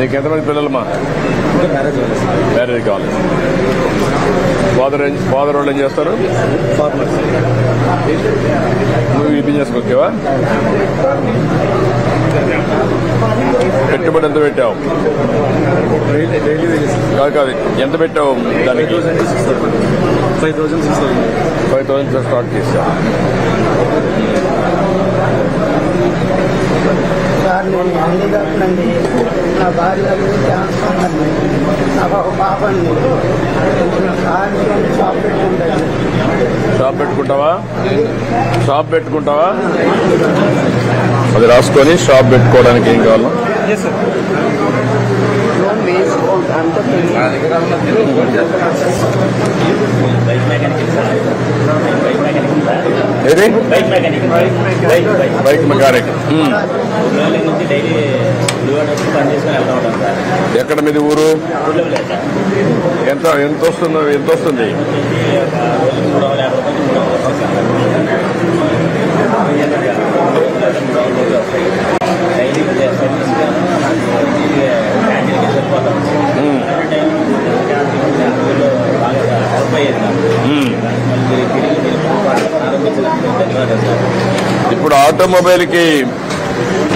నీకు ఎంతమంది పిల్లలమ్మా? మ్యారేజ్ కావాలి ఫాదర్ ఫాదర్ వాళ్ళు ఏం చేస్తారు? నువ్వు ఈ బిజినెస్ ఓకేవా పెట్టుబడి ఎంత పెట్టావు? కాదు కాదు. ఎంత పెట్టావు దానికి? ఫైవ్ థౌసండ్ స్టార్ట్ చేసావు షాప్ పెట్టుకుంటావా? షాప్ పెట్టుకుంటావా? అది రాసుకొని షాప్ పెట్టుకోవడానికి ఏం కావాలా? ఏది? Bike mechanic. ఎక్కడ మీది ఊరు? ఎంత ఎంత వస్తుంది ఎంత వస్తుంది? ఇప్పుడు ఆటోమొబైల్కి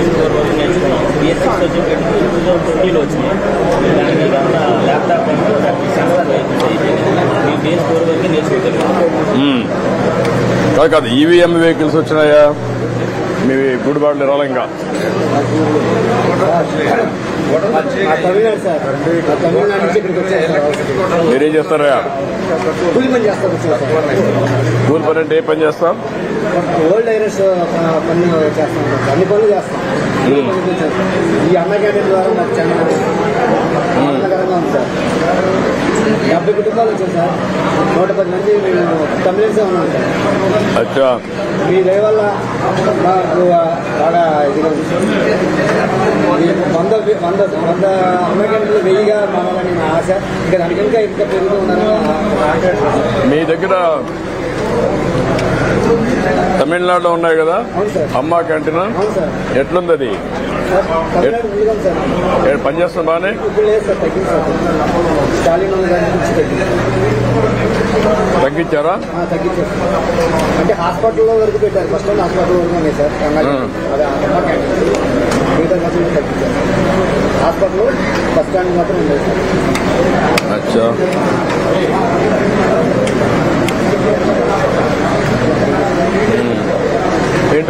బీఎస్ ఫోర్ వరకు నేర్చుకున్నాం బిఎస్ సిక్స్ వచ్చేప్పటికి టూ థౌసండ్ ట్వంటీలో వచ్చింది దానికి ఇదంతా ల్యాప్టాప్ సెన్సార్ అయిపోయింది మీ బీఎస్ ఫోర్ వరకు నేర్చుకోగలిగాం కాదు కాదు ఈవీఎం వెహికల్స్ వచ్చినాయా? మీ గుడిబాట్లు రాలే ఇంకా మీరేం చేస్తారా? కూలి పని కూలి పని అంటే ఏ పని చేస్తాం? ఓల్డ్ ఐరస్ పని చేస్తాం. సార్ అన్ని పనులు చేస్తాం. ఈ అన్న క్యాంటీన్ ద్వారా మాకు చాలా ఆనందకరంగా ఉంది సార్. డెబ్బై కుటుంబాలు వచ్చాయి సార్. నూట పది మంది మేము తమిళన్సే ఉన్నాం సార్. మీ దయ వల్ల మాకు బాగా ఇదిగా వంద వంద వంద అమెరికన్లు వెయ్యిగా మారాలని నా ఆశ. ఇంకా దానికి ఇంకా ఇంకా పెరుగుతూ ఉన్నారని మీ దగ్గర తమిళనాడులో ఉన్నాయి కదా? అమ్మా క్యాంటీన్ ఎట్లుంది అది? సార్, తమిళనాడు ముందుగా ఉంది సార్. ఏ పని చేస్తుంది బాగానే? ఇప్పుడు లేదు సార్ తగ్గింది సార్. స్టాలిన్ ఉన్న దాని నుంచి తగ్గింది తగ్గించారా? ఆ, తగ్గించారు అంటే హాస్పిటల్లో వరకు పెట్టారు. ఫస్ట్ టైం హాస్పిటల్ వరకు ఉన్నాయి సార్. కన్నా ఆ. అదే అమ్మ క్యాంటీన్ మిగతా మాత్రం తగ్గించారు. హాస్పిటల్ బస్ స్టాండ్ మాత్రం ఉంది సార్. అచ్చా మ్మ్. ఏంటా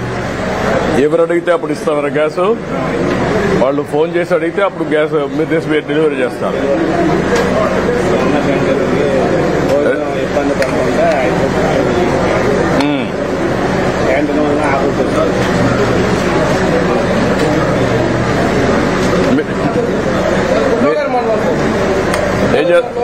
ఎవరు అడిగితే అప్పుడు ఇస్తారా గ్యాస్? వాళ్ళు ఫోన్ చేసి అడిగితే అప్పుడు గ్యాస్ మీరు తీసి డెలివరీ చేస్తారు. ఏం చేస్తారు